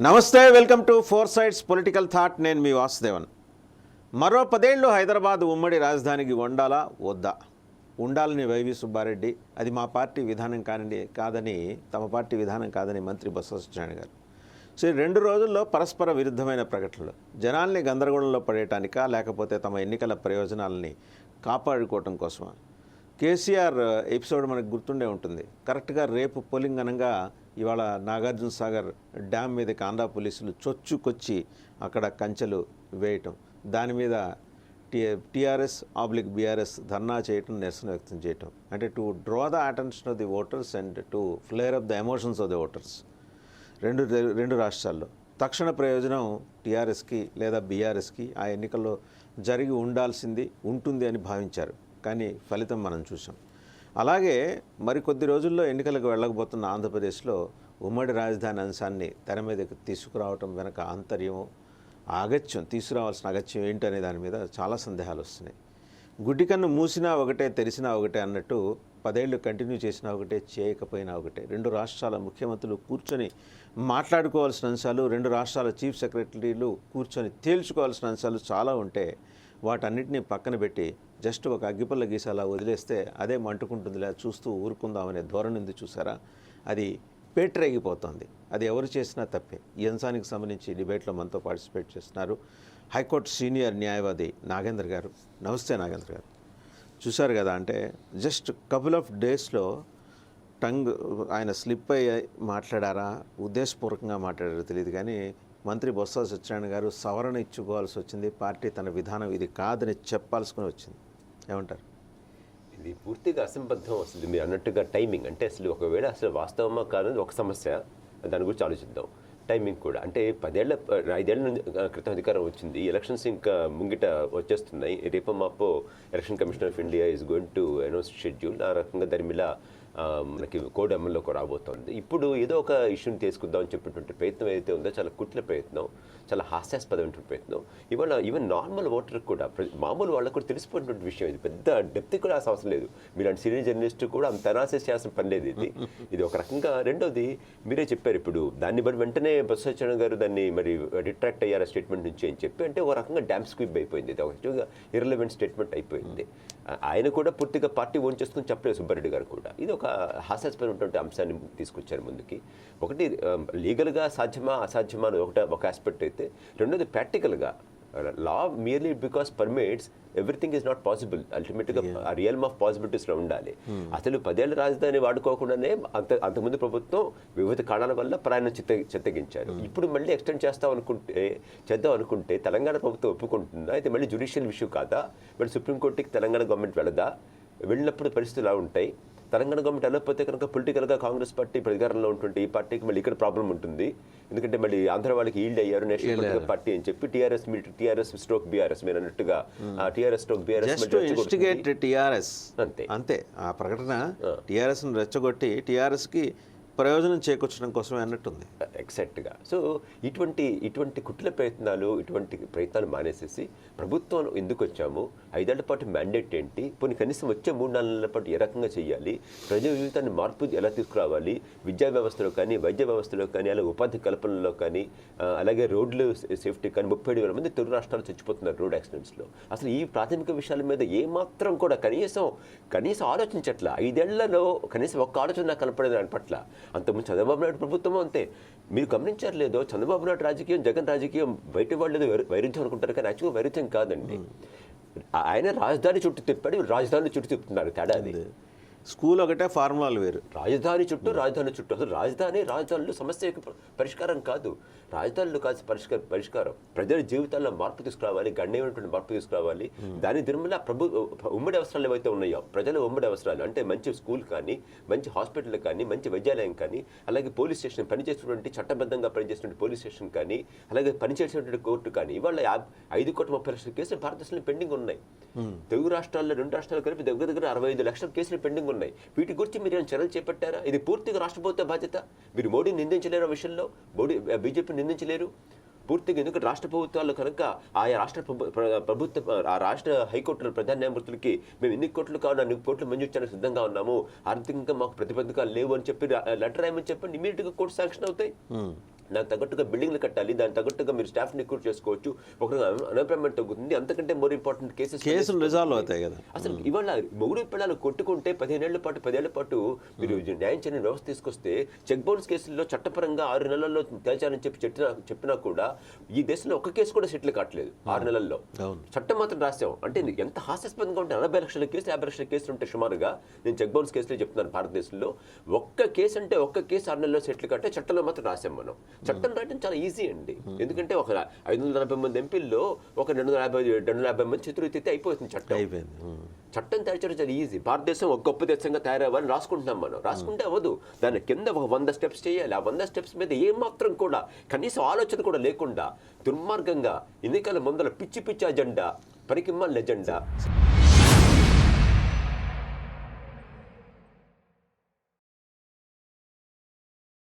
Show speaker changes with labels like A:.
A: నమస్తే welcome to four sides political thought. నేను మీ వాసుదేవన్. మరో పదేళ్ళు హైదరాబాద్ ఉమ్మడి రాజధానికి వండాలా వద్దా? ఉండాలని వైవి సుబ్బారెడ్డి. అది మా పార్టీ విధానం కానండి కాదని తమ పార్టీ విధానం కాదని మంత్రి బొత్స సత్యనారాయణ గారు. సో రెండు రోజుల్లో పరస్పర విరుద్ధమైన ప్రకటనలు. జనాల్ని గందరగోళంలో పడేయటానికా? లేకపోతే తమ ఎన్నికల ప్రయోజనాలని కాపాడుకోవటం కోసమా? కేసీఆర్ ఎపిసోడ్ మనకు గుర్తుండే ఉంటుంది. కరెక్ట్గా రేపు పోలింగ్ అనగా ఇవాళ నాగార్జున సాగర్ డ్యామ్ మీదకి ఆంధ్ర పోలీసులు చొచ్చుకొచ్చి అక్కడ కంచెలు వేయటం. దాని మీద టీ టీఆర్ఎస్ ఆబ్లిక్ బీఆర్ఎస్ ధర్నా చేయటం నిరసన వ్యక్తం చేయటం. అంటే to draw the attention of the voters and to flare up the emotions of the voters రెండు రెండు రాష్ట్రాల్లో. తక్షణ ప్రయోజనం టీఆర్ఎస్కి లేదా బీఆర్ఎస్కి ఆ ఎన్నికల్లో జరిగి ఉండాల్సింది ఉంటుంది అని భావించారు. కానీ ఫలితం మనం చూసాం అలాగే మరికొద్ది రోజుల్లో ఎన్నికలకు వెళ్ళకపోతున్న ఆంధ్రప్రదేశ్లో ఉమ్మడి రాజధాని అంశాన్ని తెర మీదకి తీసుకురావటం వెనక ఆంతర్యం అగత్యం తీసుకురావాల్సిన అగత్యం ఏంటనే దాని మీద చాలా సందేహాలు వస్తున్నాయి. గుడ్డి కన్ను మూసినా ఒకటే తెరిసినా ఒకటే అన్నట్టు పదేళ్ళు కంటిన్యూ చేసినా ఒకటే చేయకపోయినా ఒకటే. రెండు రాష్ట్రాల ముఖ్యమంత్రులు కూర్చొని మాట్లాడుకోవాల్సిన అంశాలు రెండు రాష్ట్రాల చీఫ్ సెక్రటరీలు కూర్చొని తేల్చుకోవాల్సిన అంశాలు చాలా ఉంటే వాటన్నిటిని పక్కన పెట్టి జస్ట్ ఒక అగ్గిపల్ల గీసాలా వదిలేస్తే అదే మంటుకుంటుందిలే చూస్తూ ఊరుకుందామనే ధోరణి ఉంది చూసారా? అది పేటరేగిపోతోంది. అది ఎవరు చేసినా తప్పే. ఈ అంశానికి సంబంధించి డిబేట్లో మనతో పార్టిసిపేట్ చేస్తున్నారు హైకోర్టు సీనియర్ న్యాయవాది నాగేంద్ర గారు. నమస్తే నాగేంద్ర గారు. చూశారు కదా అంటే జస్ట్ కపుల్ ఆఫ్ డేస్లో టంగ్ ఆయన స్లిప్ అయ్యి మాట్లాడారా? ఉద్దేశపూర్వకంగా మాట్లాడారో తెలియదు కానీ మంత్రి బొత్స సత్యనారాయణ గారు సవరణ ఇచ్చుకోవాల్సి వచ్చింది. పార్టీ తన విధానం ఇది కాదని చెప్పాల్సుకుని వచ్చింది. ఏమంటారు?
B: ఇది పూర్తిగా అసంబద్ధం అసలు మీరు అన్నట్టుగా టైమింగ్ అంటే అసలు ఒకవేళ అసలు వాస్తవమా కాదని ఒక సమస్య. దాని గురించి ఆలోచిద్దాం. టైమింగ్ కూడా అంటే పదేళ్ళ ఐదేళ్ళ నుంచి క్రితం అధికారం వచ్చింది. ఎలక్షన్స్ ఇంకా ముంగిట వచ్చేస్తున్నాయి. రేపు మాపో election commission of India is going to announce schedule ఆ రకంగా దాని మీద మనకి కోడ్ అమల్లోకి రాబోతోంది. ఇప్పుడు ఏదో ఒక ఇష్యూని తీసుకుందాం అని చెప్పినటువంటి ప్రయత్నం ఏదైతే ఉందో చాలా కుట్ల ప్రయత్నం చాలా హాస్యాస్పదమైనటువంటి ప్రయత్నం. ఇవాళ ఈవెన్ నార్మల్ ఓటర్ కూడా మామూలు వాళ్ళకు కూడా తెలిసిపోయినటువంటి విషయం ఇది. పెద్ద డెప్త్ కూడా రాసిన అవసరం లేదు. మీలాంటి సీనియర్ జర్నలిస్ట్ కూడా అంత అనాలిసిస్ చేయాల్సిన పని లేదు ఇది. ఇది ఒక రకంగా రెండోది మీరే చెప్పారు ఇప్పుడు దాన్ని బట్టి వెంటనే బొత్స గారు దాన్ని మరి రిట్రాక్ట్ అయ్యారు స్టేట్మెంట్ నుంచి అని చెప్పి అంటే ఒక రకంగా డ్యామ్ స్క్విప్ అయిపోయింది. ఇది ఒక ఇర్రలవెంట్ స్టేట్మెంట్ అయిపోయింది. ఆయన కూడా పూర్తిగా పార్టీ ఓన్ చేసుకుని చెప్పలేదు సుబ్బారెడ్డి గారు కూడా. ఇది ఒక హాస్యాస్పదమైనటువంటి అంశాన్ని తీసుకొచ్చారు ముందుకి. ఒకటి లీగల్గా సాధ్యమా అసాధ్యమా అని ఒకట ఒక ఆస్పెక్ట్ అయితే రెండోది ప్రాక్టికల్గా law merely because permits everything is not possible అల్టిమేట్గా ఆ రియల్మ్ ఆఫ్ పాసిబిలిటీస్లో ఉండాలి. అసలు పదేళ్ళ రాజధాని వాడుకోకుండానే అంత అంతకుముందు ప్రభుత్వం వివిధ కారణాల వల్ల ప్రయాణం చిత్త చిత్తగించారు. ఇప్పుడు మళ్ళీ ఎక్స్టెండ్ చేస్తాం అనుకుంటే చేద్దాం అనుకుంటే తెలంగాణ ప్రభుత్వం ఒప్పుకుంటుందా? అయితే మళ్ళీ జ్యుడిషియల్ ఇష్యూ కాదా? మళ్ళీ సుప్రీంకోర్టుకి తెలంగాణ గవర్నమెంట్ వెళ్ళదా వెళ్ళినప్పుడు పరిస్థితులు ఎలా ఉంటాయి? తెలంగాణ గవర్నమెంట్ వెళ్ళకపోతే కనుక పొలిటికల్గా కాంగ్రెస్ పార్టీ అధికారంలో ఉంటుంది ఈ పార్టీకి మళ్ళీ ఇక్కడ ప్రాబ్లం ఉంటుంది. ఎందుకంటే మళ్ళీ ఆంధ్ర వాళ్ళకి ఈల్డ్ అయ్యారు నేషనల్ పార్టీ అని చెప్పి టీఆర్ఎస్ టీఆర్ఎస్ స్ట్రోక్ బీఆర్ఎస్ మీరు అన్నట్టుగా టీఆర్ఎస్ స్ట్రోక్ బీఆర్ఎస్
A: టీఆర్ఎస్.
B: అంతే.
A: అంతే. ఆ ప్రకటన టీఆర్ఎస్ను రెచ్చగొట్టి టీఆర్ఎస్కి ప్రయోజనం చేకూర్చడం కోసమే అన్నట్టుంది.
B: ఎగ్జాక్ట్గా. సో ఇటువంటి ఇటువంటి కుట్ల ప్రయత్నాలు ఇటువంటి ప్రయత్నాలు మానేసేసి ప్రభుత్వం ఎందుకు వచ్చాము ఐదేళ్ళ పాటు మ్యాండేట్ ఏంటి? పోనీ కనీసం వచ్చే మూడు నాలుగు నెలల పాటు ఏ రకంగా చేయాలి? ప్రజా జీవితాన్ని మార్పు ఎలా తీసుకురావాలి? విద్యా వ్యవస్థలో కానీ వైద్య వ్యవస్థలో కానీ అలాగే ఉపాధి కల్పనలో కానీ అలాగే రోడ్లు సేఫ్టీ కానీ ముప్పై ఏడు వేల మంది తెలుగు రాష్ట్రాలు చచ్చిపోతున్నారు రోడ్ యాక్సిడెంట్స్లో. అసలు ఈ ప్రాథమిక విషయాల మీద ఏమాత్రం కూడా కనీసం కనీసం ఆలోచించట్లా? ఐదేళ్ళలో కనీసం ఒక్క ఆలోచన కనపడేదాని దాని పట్ల. అంతకుముందు చంద్రబాబు నాయుడు ప్రభుత్వం అంతే? మీరు గమనించారు చంద్రబాబు నాయుడు రాజకీయం జగన్ రాజకీయం బయట వాళ్ళు వైరుధ్యం అనుకుంటారు కానీ యాక్చువల్గా వైరుధ్యం కాదండి. ఆయన రాజధాని చుట్టూ తిప్పాడు రాజధాని చుట్టూ తిప్పుతున్నారు తేడా అది.
A: స్కూల్ ఒకటే ఫార్ములాలు వేరు.
B: రాజధాని చుట్టూ రాజధాని చుట్టూ. అసలు రాజధాని రాజధానులు సమస్యకి ప- పరిష్కారం కాదు. రాజధానులు కాదు పరిష్కారం పరిష్కారం. ప్రజల జీవితాల్లో మార్పు తీసుకురావాలి గణనీయమైనటువంటి మార్పు తీసుకురావాలి. దాని దిర్మల ప్రభు ఉమ్మడి అవసరాలు ఏవైతే ఉన్నాయో ప్రజల ఉమ్మడి అవసరాలు అంటే మంచి స్కూల్ కానీ మంచి హాస్పిటల్ కానీ మంచి వైద్యాలయం కానీ అలాగే పోలీస్ స్టేషన్ పనిచేసినటువంటి చట్టబద్ధంగా పనిచేసినటువంటి పోలీస్ స్టేషన్ కానీ అలాగే పనిచేసినటువంటి కోర్టు కానీ ఇవాళ ఐదు కోట్ల ముప్పై లక్షల కేసులు భారతదేశంలో పెండింగ్ ఉన్నాయి. తెలుగు రాష్ట్రాల్లో రెండు రాష్ట్రాలు కలిపి దగ్గర దగ్గర అరవై ఐదు లక్షల కేసులు పెండింగ్ ఉన్నాయి వీటి గురించి మీరు ఏమైనా చర్యలు చేపట్టారా? ఇది పూర్తిగా రాష్ట్ర ప్రభుత్వ బాధ్యత. మీరు మోడీని నిందించలేరు ఆ విషయంలో. మోడీ బీజేపీ నిందించలేరు. పూర్తిగా ఎందుకంటే రాష్ట్ర ప్రభుత్వాలు కనుక ఆయా రాష్ట్ర ప్రభుత్వ ఆ రాష్ట్ర హైకోర్టుల ప్రధాన న్యాయమూర్తులకి మేము ఎన్ని కోట్లు కావాలి అన్ని కోట్లు మంజూరు చేయడానికి సిద్ధంగా ఉన్నాము. ఆర్థికంగా మాకు ప్రతిబంధకాలు లేవు అని చెప్పి లెటర్ రాయమని చెప్పండి. ఇమీడియట్గా కోర్టు శాంక్షన్ అవుతాయి. దానికి తగ్గట్టుగా బిల్డింగ్లు కట్టాలి దానికి తగ్గట్టుగా మీరు స్టాఫ్ని రిక్రూట్ చేసుకోవచ్చు. ఒక అన్ఎంప్లాయ్మెంట్ తగ్గుతుంది అంతకంటే మోర్ ఇంపార్టెంట్ కేసెస్
A: కేసులు రిజాల్వ్ అవుతాయి కదా.
B: అసలు ఇవాళ మొగుడు పిల్లలు కొట్టుకుంటే పదిహేనేళ్ళ పాటు పదేళ్ళ పాటు మీరు న్యాయం చేయని వ్యవస్థ తీసుకొస్తే చెక్ బౌన్స్ కేసుల్లో చట్టపరంగా ఆరు నెలల్లో తేల్చాలని చెప్పి చెప్పినా చెప్పినా కూడా ఈ దేశంలో ఒక్క కేసు కూడా సెటిల్ కావట్లేదు ఆరు నెలల్లో. చట్టం మాత్రం రాసాం అంటే ఎంత హాస్యాస్పదంగా ఉంటే నలభై లక్షల కేసులు యాభై లక్షల కేసులు ఉంటే సుమారుగా నేను చెక్ బౌన్స్ కేసులే చెప్తున్నాను భారతదేశంలో. ఒక్క కేసు అంటే ఒక్క కేసు ఆరు నెలల్లో సెటిల్ కట్టే చట్టంలో మాత్రం రాసాం మనం. చట్టం రాయడం చాలా ఈజీ అండి. ఎందుకంటే ఒక ఐదు వందల నలభై మంది ఎంపీల్లో ఒక రెండు వందల యాభై రెండు వందల యాభై మంది చేతులు ఎత్తితే అయిపోతుంది చట్టం.
A: అయిపోయింది.
B: చట్టం తయారు చాలా ఈజీ భారతదేశం ఒక గొప్ప దేశంగా తయారవ్వాలని రాసుకుంటున్నాం మనం. రాసుకుంటే అవ్వదు. దాని కింద ఒక వంద స్టెప్స్ చేయాలి. ఆ వంద స్టెప్స్ మీద ఏం మాత్రం కూడా కనీసం ఆలోచన కూడా లేకుండా దుర్మార్గంగా ఎన్నికల ముందర పిచ్చి పిచ్చి అజెండా పరికిమ్మ లెజెండా